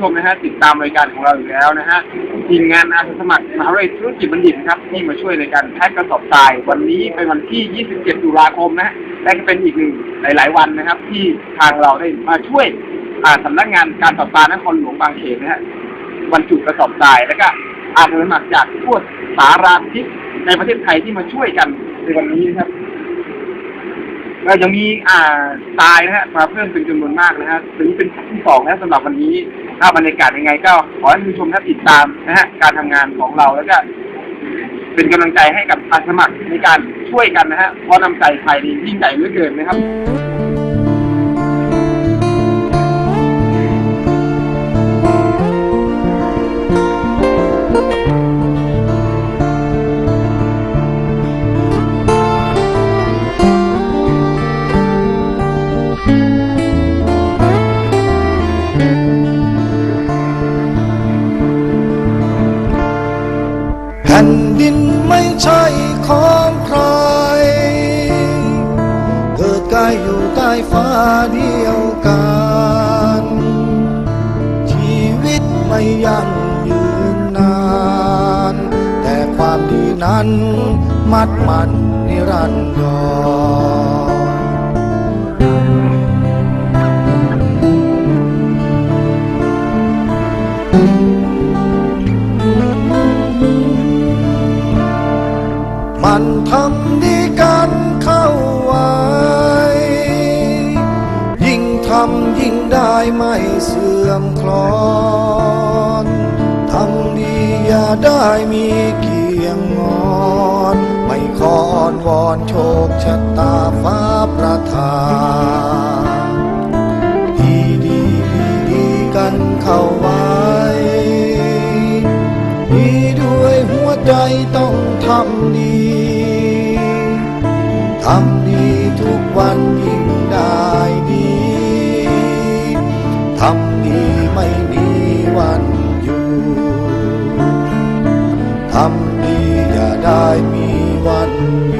ชมนะฮะติดตามรายการของเราอยู่แล้วนะฮะทีมงานอาสาสมัครมหาวิทยาลัยธุรกิจบัณฑิตนครับที่มาช่วยในการแพ็กกระสอบทราย วันนี้เป็นวันที่ 27 ตุลาคมนะฮะและก็เป็นอีกหนึ่งหลาย ๆ วันนะครับ ที่ทางเราได้มาช่วยอ่าสำนักงานการประปานครหลวงบางเขนนะฮะบรรจุกระสอบทรายแล้วก็อาสาสมัครจากทั่วสารทิศในประเทศไทยที่มาช่วยกันในวันนี้นะครับ ก็ยังมีอ่าตายนะฮะมาเพิ่มเป็นจำนวนมากนะฮะถึงเป็นครั้งที่สองแล้วสำหรับวันนี้ถ้าบรรยากาศยังไง ก็ขอให้คุณผู้ชมท่านติดตามนะฮะการทำงานของเราแล้วก็เป็นกำลังใจให้กับอาสาสมัครในการช่วยกันนะฮะเพราะน้ำใจไทยนี่ยิ่งใหญ่เหลือเกินนะครับ ดินไม่ใช่ของใคร เกิดกายอยู่ใต้ฟ้าเดียวกัน ชีวิตไม่ยั่งยืนนาน แต่ความดีนั้นมัดมันนิรันดรมั นทำดีกันเข้าไว้ ยิ่งทำยิ่งได้ไม่เสื่อมคลอนทำดีอย่าได้มีเกียงงอน ไม่คอนวอนโชคชะตาฟ้าประทานดีดีดีดีกันเข้าไว้ดีด้วยหัวใจต้องทำดี ทำดีไม่มีวันอยู่ทำดีอย่าได้มีวันอยู่